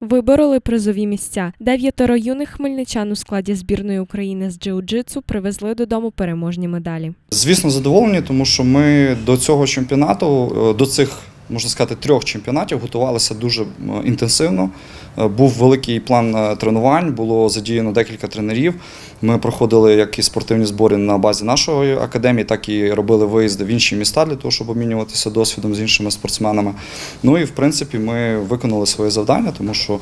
Вибороли призові місця. Дев'ятеро юних хмельничан у складі збірної України з джиу-джитсу привезли додому переможні медалі. Звісно, задоволені, тому що ми до цього чемпіонату, е, до цих, можна сказати, трьох чемпіонатів готувалися дуже інтенсивно. Е, Був великий план е, тренувань, було задіяно декілька тренерів. Ми проходили як і спортивні збори на базі нашої академії, так і робили виїзди в інші міста для того, щоб обмінюватися досвідом з іншими спортсменами. Ну і в принципі ми виконали своє завдання, тому що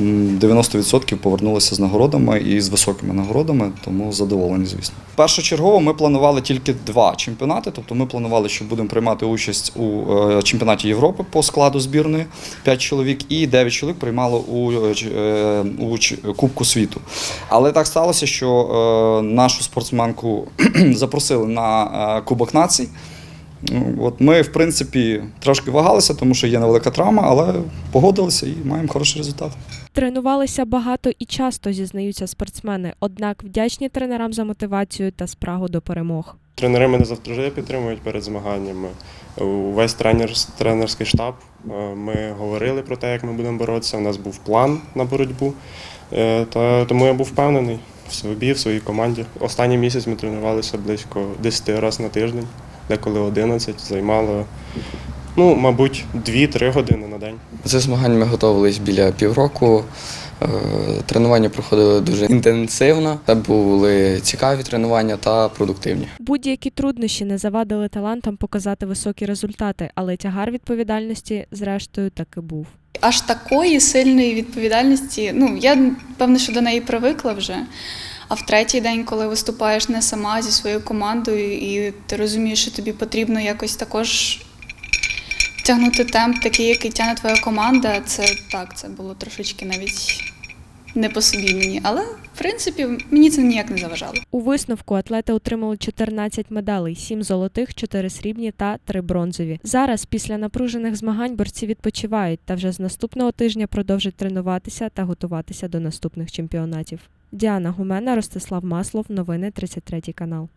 90% повернулися з нагородами і з високими нагородами, тому задоволені, звісно. Першочергово ми планували тільки два чемпіонати. Тобто ми планували, що будемо приймати участь у е, чемпіонаті Європи по складу збірної 5 чоловік, і 9 чоловік приймало у, е, у Кубку світу. Але так сталося, що е, нашу спортсменку запросили на е, Кубок націй. Ну, От ми, в принципі, трошки вагалися, тому що є невелика травма, але погодилися і маємо хороший результат. Тренувалися багато і часто зізнаються спортсмени, однак вдячні тренерам за мотивацію та спрагу до перемог. Тренери мене завжди підтримують перед змаганнями. Увесь тренер, тренерський штаб. е, Ми говорили про те, як ми будемо боротися. У нас був план на боротьбу. Е, Та тому я був впевнений в собі, в своїй команді. Останній місяць ми тренувалися близько 10 разів на тиждень, деколи 11, займало, ну, мабуть, 2-3 години на день. Це змагань ми готувалися біля півроку. Е, Тренування проходили дуже інтенсивно. Це були цікаві тренування та продуктивні. Будь-які труднощі не завадили талантам показати високі результати, але тягар відповідальності, зрештою, таки був. Аж такої сильної відповідальності, ну я певно, що до неї привикла вже. А в третій день, коли виступаєш не сама зі своєю командою, і ти розумієш, що тобі потрібно якось також тягнути темп, такий, який тягне твоя команда, це так, це було трошечки навіть не по собі мені. Але в принципі мені це ніяк не заважало. У висновку атлети отримали 14 медалей: 7 золотих, 4 срібні та 3 бронзові. Зараз, після напружених змагань, борці відпочивають та вже з наступного тижня продовжать тренуватися та готуватися до наступних чемпіонатів. Діана Гумена, Ростислав Маслов, новини 33 канал.